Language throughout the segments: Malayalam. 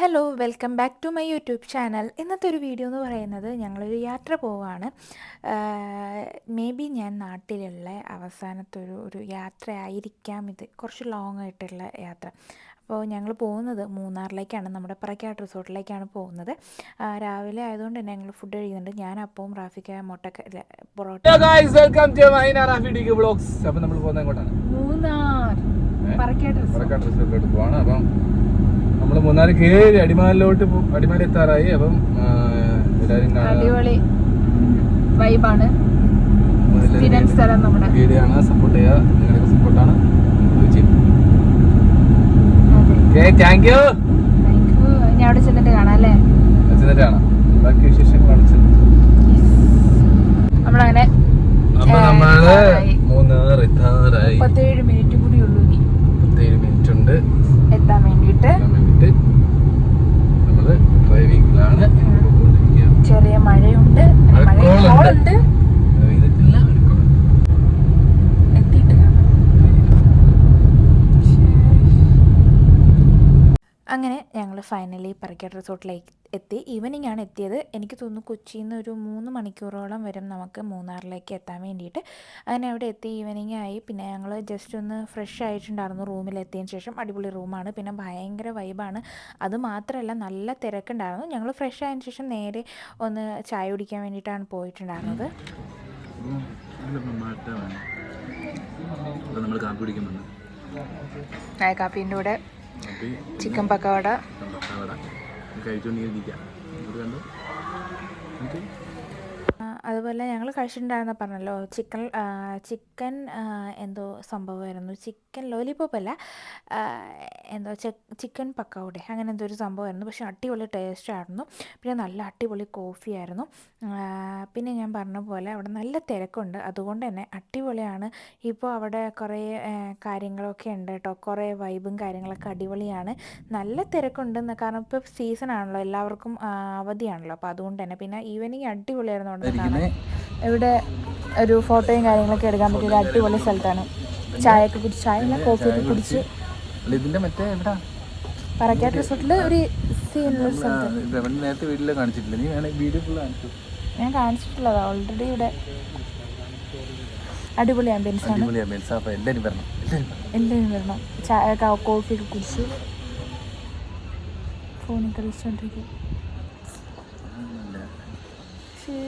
Hello welcome back to my YouTube channel ഇന്നത്തെ ഒരു വീഡിയോ എന്ന് പറയുന്നത് ഞങ്ങളൊരു യാത്ര പോവാണ്. മേ ബി ഞാൻ നാട്ടിലുള്ള അവസാനത്തെ ഒരു ഒരു യാത്രയായിരിക്കാം ഇത്. കുറച്ച് ലോങ് ആയിട്ടുള്ള യാത്ര. അപ്പോൾ ഞങ്ങൾ പോകുന്നത് മൂന്നാറിലേക്കാണ്. നമ്മുടെ പറക്കാട്ട് റിസോർട്ടിലേക്കാണ് പോകുന്നത്. രാവിലെ ആയതുകൊണ്ട് തന്നെ ഞങ്ങൾ ഫുഡ് കഴിക്കുന്നുണ്ട്. ഞാൻ അപ്പവും റാഫിക്ക മുട്ടക്ക പൊറോട്ട വെൽക്കം ടു മൈന റാഫി ഡി വ്ളോഗ്സ് അപ്പൊ നമ്മൾ പോകുന്നത് എങ്ങോട്ടാണ്? മൂന്നാർ. പോവാണ്. അപ്പം നമ്മൾ മൂന്നാൽ കയറി അടിമാലിലോട്ട് അടിമാലി എത്താറായി അപ്പം എല്ലാവരും അടിപൊളി വൈബാണ്. സ്ഥലം നമ്മുടെ. ഗൈഡിയാണ് സപ്പോർട്ട് ചെയ്യുക. നിങ്ങളുടെ സപ്പോർട്ടാണ് താങ്ക് യു ഇനി അവിടെ ചെന്നിട്ട് കാണാം അല്ലേ? കാണാം. ബാക്കി വിശേഷങ്ങളാണ് ചെന്നത്. നമ്മളങ്ങനെ അപ്പൊ ഏ, നമ്മൾ എത്താറായി. മൂന്നാർ എത്താറായി മുപ്പത്തേഴ് മിനിറ്റ് കൂടി ഉള്ളൂ ഇനി മുപ്പത്തേഴ് മിനിറ്റ് ഉണ്ട് എത്താൻ വേണ്ടിയിട്ട് എത്താൻ വേണ്ടിട്ട് നമ്മൾ ഡ്രൈവിംഗിലാണ് ചെറിയ മഴയുണ്ട് അല്ല, മഴ മഴക്കോളുണ്ട്. കോളുണ്ട് പെയ്തിട്ടില്ല ഒരു കുളം. മഴയുണ്ട്. മഴയുണ്ട് അങ്ങനെ ഞങ്ങൾ ഫൈനലി പറക്കാട് റിസോർട്ടിലേക്ക് എത്തി. ഈവനിങ് ആണ് എത്തിയത്. എനിക്ക് തോന്നുന്നു കൊച്ചിയിൽ നിന്ന് ഒരു മൂന്ന് മണിക്കൂറോളം വരും നമുക്ക് മൂന്നാറിലേക്ക് എത്താൻ വേണ്ടിയിട്ട്. അങ്ങനെ അവിടെ എത്തി ഈവനിങ് ആയി. പിന്നെ ഞങ്ങൾ ജസ്റ്റ് ഒന്ന് ഫ്രഷ് ആയിട്ടുണ്ടായിരുന്നു റൂമിലെത്തിയതിന് ശേഷം. അടിപൊളി റൂമാണ് പിന്നെ ഭയങ്കര വൈബാണ് അത് മാത്രമല്ല നല്ല തിരക്കുണ്ടായിരുന്നു. ഞങ്ങൾ ഫ്രഷ് ആയതിനു ശേഷം നേരെ ഒന്ന് ചായ കുടിക്കാൻ വേണ്ടിയിട്ടാണ് പോയിട്ടുണ്ടായിരുന്നത്. നമ്മൾ കാപ്പി ചായ കാപ്പീന്റെ കൂടെ ചിക്കൻ പക്കവട. ఇంకా ఐదు నీరు దిగా ఎందుకంటే అంటే അതുപോലെ ഞങ്ങൾ കഴിച്ചിട്ടുണ്ടായിരുന്ന പറഞ്ഞല്ലോ ചിക്കൻ ചിക്കൻ എന്തോ സംഭവമായിരുന്നു. ചിക്കൻ ലോലിപോപ്പ് അല്ല എന്തോ ചിക്കൻ പക്കൗടെ അങ്ങനെ എന്തോ ഒരു സംഭവമായിരുന്നു. പക്ഷേ അടിപൊളി ടേസ്റ്റ് ആയിരുന്നു. പിന്നെ നല്ല അടിപൊളി കോഫി ആയിരുന്നു. പിന്നെ ഞാൻ പറഞ്ഞ പോലെ അവിടെ നല്ല തിരക്കുണ്ട്. അതുകൊണ്ട് തന്നെ അടിപൊളിയാണ്. ഇപ്പോൾ അവിടെ കുറേ കാര്യങ്ങളൊക്കെ ഉണ്ട് കേട്ടോ. കുറേ വൈബും കാര്യങ്ങളൊക്കെ അടിപൊളിയാണ്. നല്ല തിരക്കുണ്ട് കാരണം ഇപ്പോൾ സീസൺ ആണല്ലോ. എല്ലാവർക്കും അവധിയാണല്ലോ. അപ്പോൾ അതുകൊണ്ട് തന്നെ. പിന്നെ ഈവനിങ് അടിപൊളിയായിരുന്നു അവിടെ ഇവിടെ ഒരു ഫോട്ടോയും കാര്യങ്ങളൊക്കെ എടുക്കാൻ പറ്റിയ ഒരു അടിപൊളി സ്ഥലത്താണ്. ചായയൊക്കെ കുടിച്ച് ചായ അല്ല ഒക്കെ കുടിച്ച്. അല്ല ഇതിന്റെ മറ്റേ എവിടാ? പറക്കാട്ട് റിസോർട്ടിൽ ഒരു സീനുള്ള സ്ഥലത്ത് നേരത്തെ വീട്ടിൽ കാണിച്ചിട്ടില്ല. നീ വേണേ വീഡിയോ ഫുള്ള് കാണിച്ചു? ഞാൻ കാണിച്ചിട്ടുള്ളതാണ് ഓൾറെഡി ഇവിടെ അടിപൊളി ആംബിയൻസ് ആണ്. അടിപൊളി ആംബിയൻസ് വരണം. എല്ലാവരും വരണം. ചായ കോഫി ഒക്കെ കുടിച്ച്. ഫോണിൽ കളിച്ചുകൊണ്ടിരിക്കും ശ്ശേ.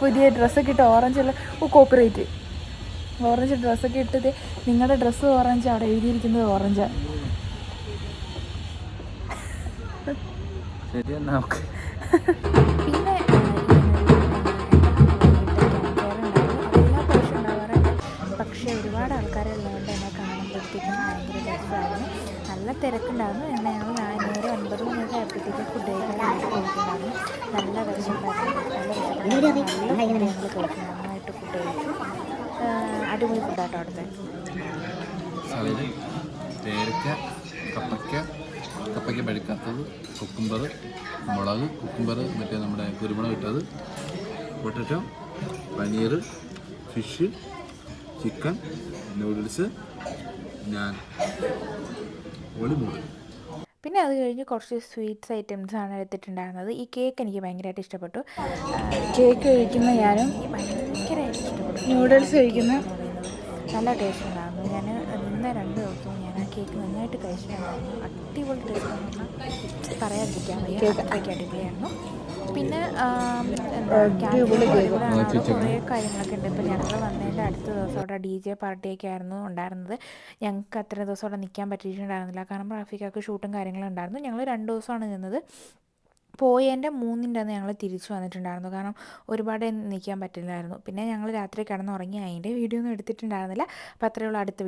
പുതിയ ഡ്രസ്സൊക്കെ ഇട്ട് ഓറഞ്ച് ഉള്ള ഓ കോപ്പറേറ്റ് ഓറഞ്ച് ഡ്രസ്സൊക്കെ ഇട്ടത് നിങ്ങളുടെ ഡ്രസ്സ് ഓറഞ്ച് അവിടെ എഴുതിയിരിക്കുന്നത് ഓറഞ്ചാണ് ശരി എന്നാ ഓക്കെ. പക്ഷേ ഒരുപാട് ആൾക്കാരുള്ളതുകൊണ്ട് എന്നെ കാണുമ്പോഴത്തേക്കും ഭയങ്കര രസമായിരുന്നു. നല്ല തിരക്കുണ്ടായിരുന്നു. എന്നാൽ ഞങ്ങൾ നാനൂറ് ഒൻപത് മണിയൊക്കെ ആയപ്പോഴത്തേക്കും ഫുഡ് കഴിക്കാൻ വേണ്ടി പോയിട്ടുണ്ടായിരുന്നു. നല്ല വിശപ്പായിരുന്നു. നന്നായിട്ട് ഫുഡ് കഴിച്ചു. ആ, അടിപൊളി ഫുഡാട്ടോ അവിടുത്തെ. സലഡ് പേരക്ക കപ്പയ്ക്ക കപ്പയ്ക്ക പഴുക്കാത്തത് കുക്കുംബർ മുളക് കുക്കുംബർ മറ്റേ നമ്മുടെ കുരുമുളക് ഇട്ടത്. Potato paneer fish chicken noodles ഞാൻ ഒളിമൂട് പിന്നെ അത് കഴിഞ്ഞ് കുറച്ച് സ്വീറ്റ്സ് ഐറ്റംസ് ആണ് എടുത്തിട്ടുണ്ടായിരുന്നത്. ഈ കേക്ക് എനിക്ക് ഭയങ്കരമായിട്ട് ഇഷ്ടപ്പെട്ടു. കേക്ക് കഴിക്കുന്ന ഞാനും ഭയങ്കരമായിട്ട് ഇഷ്ടപ്പെട്ടു. നൂഡിൽസ് കഴിക്കുന്ന? നല്ല ടേസ്റ്റ് ഉണ്ടായിരുന്നു. ഞാൻ ഇന്ന രണ്ട് കേക്ക് നന്നായിട്ട് കഴിച്ചിട്ടുണ്ടായിരുന്നു. അടിപൊളി ടേസ്റ്റ് പറയാതിരിക്കാൻ വയ്യ. അത്രയ്ക്ക് അടിപൊളിയായിരുന്നു. പിന്നെ കുറേ കാര്യങ്ങളൊക്കെ ഉണ്ട്. ഇപ്പോൾ ഞങ്ങൾ വന്നതിന്റെ അടുത്ത ദിവസം അവിടെ ഡി ജെ പാർട്ടിയൊക്കെ ആയിരുന്നു ഉണ്ടായിരുന്നത്. ഞങ്ങൾക്ക് അത്ര ദിവസം അവിടെ നിൽക്കാൻ പറ്റിയിട്ടുണ്ടായിരുന്നില്ല. കാരണം റാഫിക്കൊക്കെ ഷൂട്ടും കാര്യങ്ങളും ഉണ്ടായിരുന്നു. ഞങ്ങൾ രണ്ട് ദിവസമാണ് നിന്നത്. പോയതിന്റെ മൂന്നിന്റെ അന്ന് ഞങ്ങൾ തിരിച്ചു വന്നിട്ടുണ്ടായിരുന്നു. കാരണം ഒരുപാട് നിൽക്കാൻ പറ്റില്ലായിരുന്നു. പിന്നെ ഞങ്ങൾ രാത്രി കിടന്നുറങ്ങി. അതിന്റെ വീഡിയോ ഒന്നും എടുത്തിട്ടുണ്ടായിരുന്നില്ല. അപ്പോൾ അത്രയുള്ള അടുത്ത